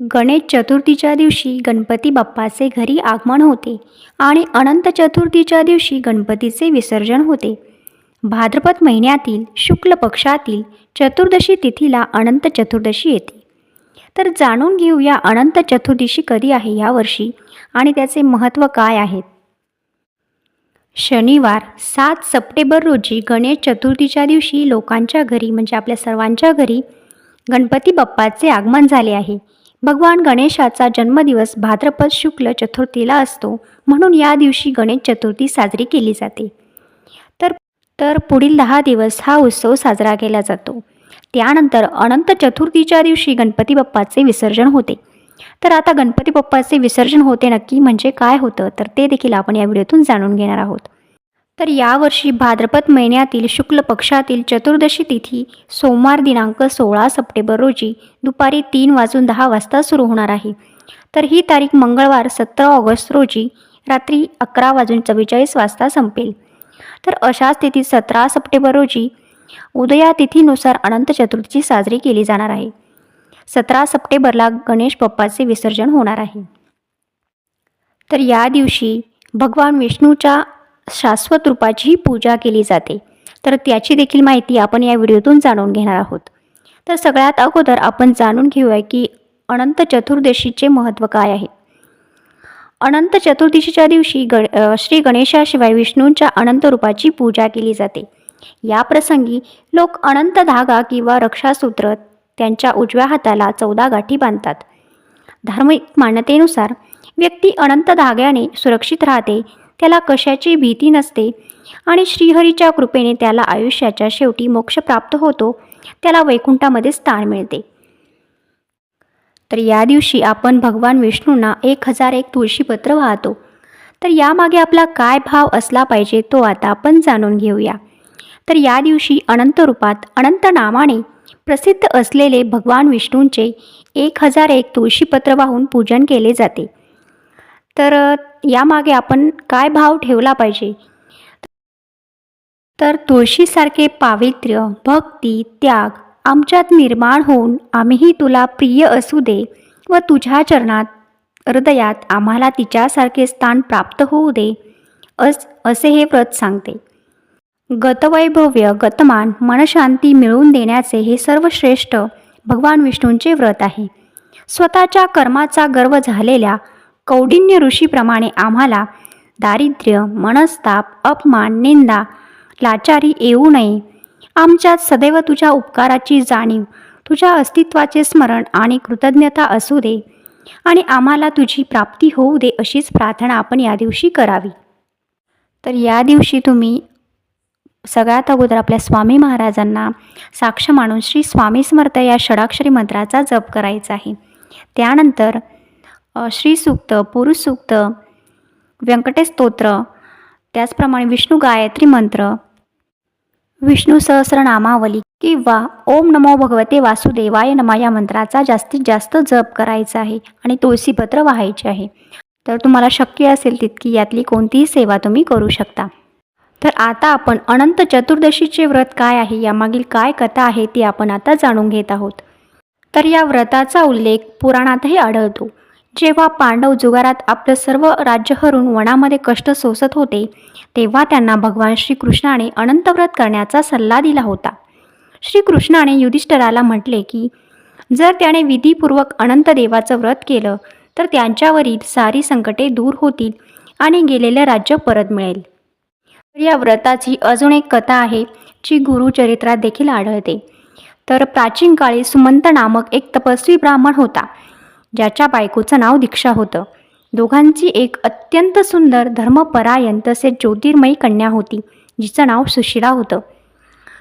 गणेश चतुर्थीच्या दिवशी गणपती बाप्पाचे घरी आगमन होते आणि अनंत चतुर्थीच्या दिवशी गणपतीचे विसर्जन होते. भाद्रपद महिन्यातील शुक्ल पक्षातील चतुर्दशी तिथीला अनंत चतुर्दशी येते. तर जाणून घेऊया अनंत चतुर्दशी कधी आहे यावर्षी आणि त्याचे महत्त्व काय आहेत शनिवार सात सप्टेंबर रोजी गणेश चतुर्थीच्या दिवशी लोकांच्या घरी म्हणजे आपल्या सर्वांच्या घरी गणपती बाप्पाचे आगमन झाले आहे. भगवान गणेशाचा जन्मदिवस भाद्रपद शुक्ल चतुर्थीला असतो म्हणून या दिवशी गणेश चतुर्थी साजरी केली जाते. तर तर पुढील दहा दिवस हा उत्सव साजरा केला जातो. त्यानंतर अनंत चतुर्थीच्या दिवशी गणपती बाप्पाचे विसर्जन होते. तर आता गणपती बाप्पाचे विसर्जन होते नक्की म्हणजे काय होतं तर ते देखील आपण या व्हिडिओतून जाणून घेणार आहोत. तर यावर्षी भाद्रपद महिन्यातील शुक्ल पक्षातील चतुर्दशी तिथी सोमवार दिनांक सोळा सप्टेंबर रोजी दुपारी तीन वाजून दहा वाजता सुरू होणार आहे. तर ही तारीख मंगळवार सतरा ऑगस्ट रोजी रात्री अकरा वाजून चव्वेचाळीस वाजता संपेल. तर अशा स्थितीत सतरा सप्टेंबर रोजी उदया तिथीनुसार अनंत चतुर्थी साजरी केली जाणार आहे. सतरा सप्टेंबरला गणेश बाप्पाचे विसर्जन होणार आहे. तर या दिवशी भगवान विष्णूच्या शाश्वत रूपाचीही पूजा केली जाते. तर त्याची देखील माहिती आपण या व्हिडिओतून जाणून घेणार आहोत. तर सगळ्यात अगोदर आपण जाणून घेऊया की अनंत चतुर्दशीचे महत्त्व काय आहे. अनंत चतुर्दशीच्या दिवशी ग श्री गणेशाशिवाय विष्णूंच्या अनंत रूपाची पूजा केली जाते. या प्रसंगी लोक अनंत धागा किंवा रक्षासूत्र त्यांच्या उजव्या हाताला चौदा गाठी बांधतात. धार्मिक मान्यतेनुसार व्यक्ती अनंत धाग्याने सुरक्षित राहते त्याला कशाची भीती नसते. आणि श्रीहरीच्या कृपेने त्याला आयुष्याच्या शेवटी मोक्ष प्राप्त होतो. त्याला वैकुंठामध्ये स्थान मिळते. तर या दिवशी आपण भगवान विष्णूंना एक हजार एक तुळशीपत्र वाहतो. तर यामागे आपला काय भाव असला पाहिजे तो आता आपण जाणून घेऊया. तर या दिवशी अनंत रूपात अनंत नामाने प्रसिद्ध असलेले भगवान विष्णूंचे एक हजार एक तुळशीपत्र वाहून पूजन केले जाते. तर यामागे आपण काय भाव ठेवला पाहिजे? तर तुळशीसारखे पावित्र्य भक्ती त्याग आमच्यात निर्माण होऊन आम्हीही तुला प्रिय असू दे व तुझ्या चरणात हृदयात आम्हाला तिच्यासारखे स्थान प्राप्त होऊ दे अस असे हे व्रत सांगते. गतवैभव्य गतमान मनशांती मिळवून देण्याचे हे सर्वश्रेष्ठ भगवान विष्णूंचे व्रत आहे. स्वतःच्या कर्माचा गर्व झालेल्या कौडिन्य ऋषीप्रमाणे आम्हाला दारिद्र्य मनस्ताप अपमान निंदा लाचारी येऊ नये. आमच्यात सदैव तुझ्या उपकाराची जाणीव तुझ्या अस्तित्वाचे स्मरण आणि कृतज्ञता असू दे आणि आम्हाला तुझी प्राप्ती होऊ दे अशीच प्रार्थना आपण या दिवशी करावी. तर या दिवशी तुम्ही सगळ्यात अगोदर आपल्या स्वामी महाराजांना साक्ष मानून श्री स्वामी समर्थ या षडाक्षरी मंत्राचा जप करायचा आहे. त्यानंतर श्रीसूक्त श्री सूक्त पुरुष सूक्त व्यंकटेश स्तोत्र त्याचप्रमाणे विष्णू गायत्री मंत्र विष्णू सहस्रनामावली किंवा ओम नमो भगवते वासुदेवाय नमा या मंत्राचा जास्तीत जास्त जप करायचा आहे आणि तुळशीपत्र वाहायचे आहे. तर तुम्हाला शक्य असेल तितकी यातली कोणतीही सेवा तुम्ही करू शकता. तर आता आपण अनंत चतुर्दशीचे व्रत काय आहे? यामागील काय कथा आहे ती आपण आता जाणून घेत आहोत. तर या व्रताचा उल्लेख पुराणातही आढळतो. जेव्हा पांडव जुगारात आपलं सर्व राज्य हरून वनामध्ये कष्ट सोसत होते तेव्हा त्यांना भगवान श्रीकृष्णाने अनंत व्रत करण्याचा सल्ला दिला होता. श्रीकृष्णाने युधिष्ठराला म्हटले की जर त्याने विधीपूर्वक अनंत देवाचं व्रत केलं तर त्यांच्यावरील सारी संकटे दूर होतील आणि गेलेलं राज्य परत मिळेल. या व्रताची अजून एक कथा आहे जी गुरुचरित्रात देखील आढळते. तर प्राचीन काळी सुमंत नामक एक तपस्वी ब्राह्मण होता. ज्याच्या बायकोचं नाव दीक्षा होतं. दोघांची एक अत्यंत सुंदर धर्मपरायण तसेच ज्योतिर्मयी कन्या होती जिचं नाव सुशिला होतं.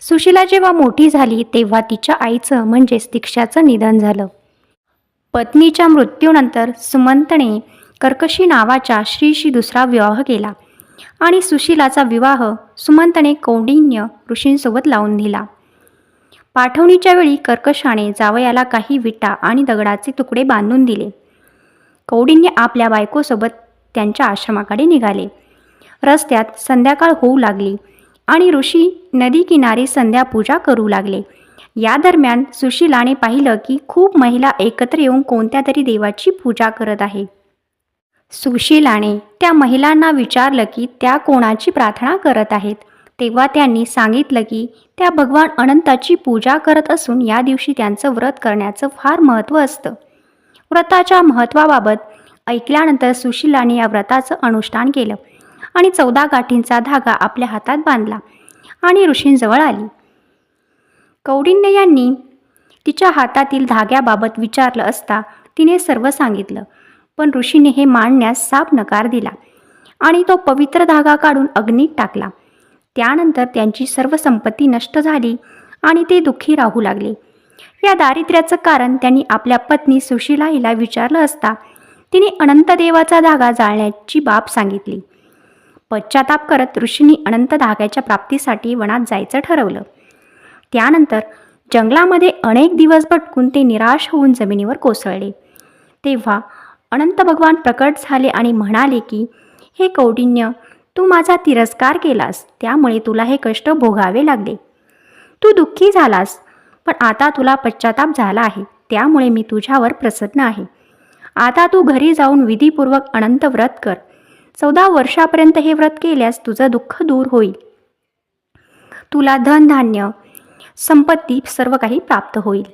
सुशिला जेव्हा मोठी झाली तेव्हा तिच्या आईचं म्हणजेच दीक्षाचं निधन झालं. पत्नीच्या मृत्यूनंतर सुमंतने कर्कशी नावाच्या श्रीशी दुसरा विवाह केला आणि सुशिलाचा विवाह सुमंतने कौंडिन्य ऋषींसोबत लावून दिला. पाठवणीच्या वेळी कर्कशाने जावयाला काही विटा आणि दगडाचे तुकडे बांधून दिले. कौडिन्य आपल्या बायकोसोबत त्यांच्या आश्रमाकडे निघाले. रस्त्यात संध्याकाळ होऊ लागली आणि ऋषी नदी किनारी संध्यापूजा करू लागले. या दरम्यान सुशीलाने पाहिलं की खूप महिला एकत्र येऊन कोणत्या तरी देवाची पूजा करत आहे. सुशीलाने त्या महिलांना विचारलं की त्या कोणाची प्रार्थना करत आहेत? तेव्हा त्यांनी सांगितलं की त्या भगवान अनंताची पूजा करत असून या दिवशी त्यांचं व्रत करण्याचं फार महत्त्व असतं. व्रताच्या महत्त्वाबाबत ऐकल्यानंतर सुशीलाने या व्रताचं अनुष्ठान केलं आणि चौदा गाठींचा धागा आपल्या हातात बांधला आणि ऋषींजवळ आली. कौडिन्य यांनी तिच्या हातातील धाग्याबाबत विचारलं असता तिने सर्व सांगितलं पण ऋषीने हे मांडण्यास साप नकार दिला आणि तो पवित्र धागा काढून अग्नीत टाकला. त्यानंतर त्यांची सर्व संपत्ती नष्ट झाली आणि ते दुःखी राहू लागले. या दारिद्र्याचं कारण त्यांनी आपल्या पत्नी सुशीला हिला विचारलं असता तिने अनंत देवाचा धागा जाळण्याची बाब सांगितली. पश्चाताप करत ऋषींनी अनंत धाग्याच्या प्राप्तीसाठी वनात जायचं ठरवलं. त्यानंतर जंगलामध्ये अनेक दिवस भटकून ते निराश होऊन जमिनीवर कोसळले. तेव्हा अनंत भगवान प्रकट झाले आणि म्हणाले की हे कौडिन्य तू माझा तिरस्कार केलास त्यामुळे तुला हे कष्ट भोगावे लागले. तू दुःखी झालास पण आता तुला पश्चाताप झाला आहे त्यामुळे मी तुझ्यावर प्रसन्न आहे. आता तू घरी जाऊन विधीपूर्वक अनंत व्रत कर. चौदा वर्षापर्यंत हे व्रत केल्यास तुझं दुःख दूर होईल. तुला धनधान्य संपत्ती सर्व काही प्राप्त होईल.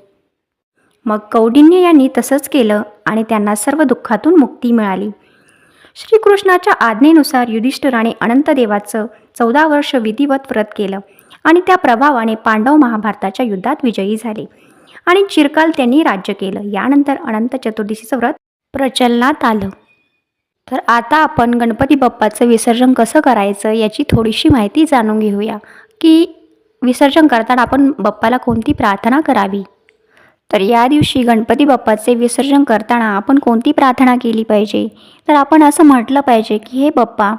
मग कौडिन्य यांनी तसंच केलं आणि त्यांना सर्व दुःखातून मुक्ती मिळाली. श्रीकृष्णाच्या आज्ञेनुसार युधिष्ठिराने अनंतदेवाचं चौदा वर्ष विधिवत व्रत केलं आणि त्या प्रभावाने पांडव महाभारताच्या युद्धात विजयी झाले. आणि चिरकाल त्यांनी राज्य केलं. यानंतर अनंत चतुर्दशीचं व्रत प्रचलनात आलं. तर आता आपण गणपती बाप्पाचं विसर्जन कसं करायचं याची थोडीशी माहिती जाणून घेऊया. की विसर्जन करताना आपण बाप्पाला कोणती प्रार्थना करावी? तर या दिवशी गणपती बाप्पाचे विसर्जन करताना आपण कोणती प्रार्थना केली पाहिजे? तर आपण असं म्हटलं पाहिजे की हे बाप्पा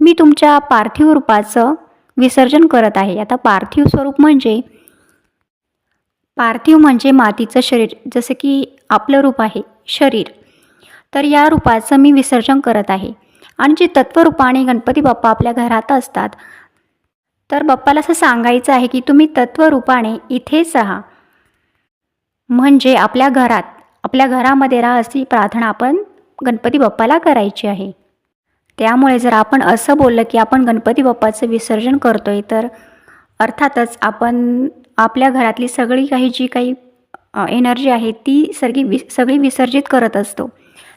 मी तुमच्या पार्थिव रूपाचं विसर्जन करत आहे. आता पार्थिव स्वरूप म्हणजे पार्थिव म्हणजे मातीचं शरीर जसं की आपलं रूप आहे शरीर. तर या रूपाचं मी विसर्जन करत आहे. आणि जे तत्वरूपाने गणपती बाप्पा आपल्या घरात असतात तर बाप्पाला असं सांगायचं आहे की तुम्ही तत्वरूपाने इथेच राहा. म्हणजे आपल्या घरात आपल्या घरामध्ये राहा अशी प्रार्थना आपण गणपती बाप्पाला करायची आहे. त्यामुळे जर आपण असं बोललं की आपण गणपती बाप्पाचं विसर्जन करतो आहे तर अर्थातच आपण आपल्या घरातली सगळी काही जी काही एनर्जी आहे ती सगळी वि सगळी विसर्जित करत असतो.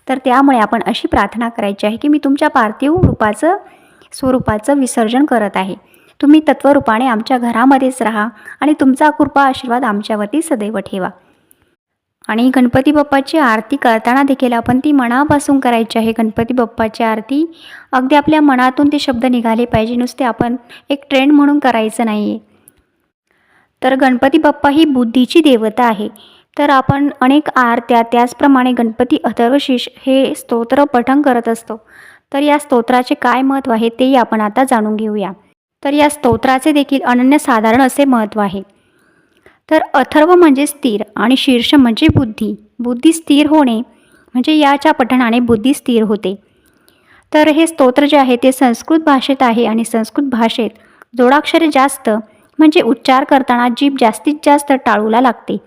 तर त्यामुळे आपण अशी प्रार्थना करायची आहे की मी तुमच्या पार्थिव रूपाचं स्वरूपाचं विसर्जन करत आहे. तुम्ही तत्वरूपाने आमच्या घरामध्येच राहा आणि तुमचा कृपा आशीर्वाद आमच्यावरती सदैव ठेवा. आणि गणपती बाप्पाची आरती करताना देखील आपण ती मनापासून करायची आहे. गणपती बाप्पाची आरती अगदी आपल्या मनातून ते शब्द निघाले पाहिजे. नुसते आपण एक ट्रेंड म्हणून करायचं नाही आहे तर गणपती बाप्पा ही बुद्धीची देवता आहे. तर आपण अनेक आरत्या त्याचप्रमाणे गणपती अथर्वशीष हे स्तोत्र पठण करत असतो. तर या स्तोत्राचे काय महत्त्व आहे तेही आपण आता जाणून घेऊया. तर या स्तोत्राचे देखील अनन्यसाधारण असे महत्त्व आहे. तर अथर्व म्हणजे स्थिर आणि शीर्ष म्हणजे बुद्धी. बुद्धी स्थिर होणे म्हणजे याच्या पठणाने बुद्धी स्थिर होते. तर हे स्तोत्र जे आहे ते संस्कृत भाषेत आहे आणि संस्कृत भाषेत जोडाक्षरे जास्त म्हणजे उच्चार करताना जीभ जास्तीत जास्त टाळूला लागते.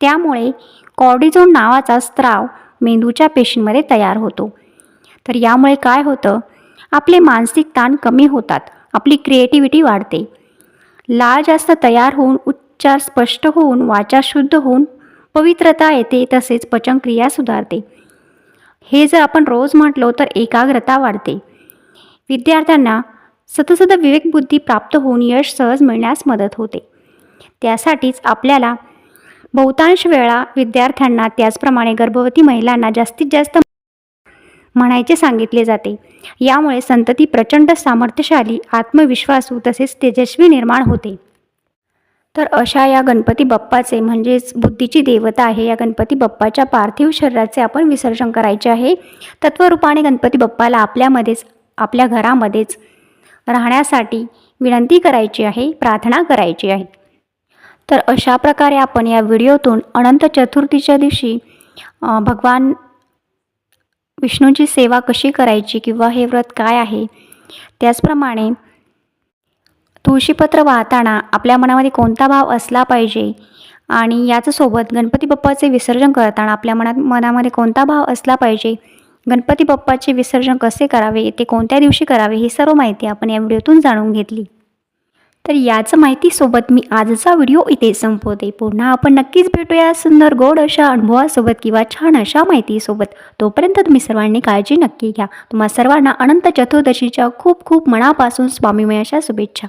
त्यामुळे कॉर्डिझोन नावाचा स्त्राव मेंदूच्या पेशींमध्ये तयार होतो. तर यामुळे काय होतं? आपले मानसिक ताण कमी होतात. आपली क्रिएटिव्हिटी वाढते. लाळ जास्त तयार होऊन उच्चार स्पष्ट होऊन वाचा शुद्ध होऊन पवित्रता येते तसेच पचनक्रिया सुधारते. हे जर आपण रोज म्हटलो तर एकाग्रता वाढते. विद्यार्थ्यांना सतसत विवेकबुद्धी प्राप्त होऊन यश सहज मिळण्यास मदत होते. त्यासाठीच आपल्याला बहुतांश वेळा विद्यार्थ्यांना त्याचप्रमाणे गर्भवती महिलांना जास्तीत जास्त म्हणायचे सांगितले जाते. यामुळे संतती प्रचंड सामर्थ्यशाली आत्मविश्वासू तसेच तेजस्वी निर्माण होते. तर अशा या गणपती बाप्पाचे म्हणजेच बुद्धीची देवता आहे या गणपती बाप्पाच्या पार्थिव शरीराचे आपण विसर्जन करायचे आहे. तत्वरूपाने गणपती बाप्पाला आपल्यामध्येच आपल्या घरामध्येच राहण्यासाठी विनंती करायची आहे प्रार्थना करायची आहे. तर अशा प्रकारे आपण या व्हिडिओतून अनंत चतुर्थीच्या दिवशी भगवान विष्णूची सेवा कशी करायची किंवा हे व्रत काय आहे त्याचप्रमाणे तुळशीपत्र वाहताना आपल्या मनामध्ये कोणता भाव असला पाहिजे? आणि याचसोबत गणपती बाप्पाचे विसर्जन करताना आपल्या मनात मनामध्ये कोणता भाव असला पाहिजे? गणपती बाप्पाचे विसर्जन कसे करावे? ते कोणत्या दिवशी करावे? ही सर्व माहिती आपण या व्हिडिओतून जाणून घेतली. तर याच माहितीसोबत मी आजचा व्हिडिओ इथे संपवते. पुन्हा आपण नक्कीच भेटूया सुंदर गोड अशा अनुभवासोबत किंवा छान अशा माहितीसोबत. तोपर्यंत तुम्ही सर्वांनी काळजी नक्की घ्या. तुम्हा सर्वांना अनंत चतुर्दशीच्या खूप खूप मनापासून स्वामीमयाच्या शुभेच्छा.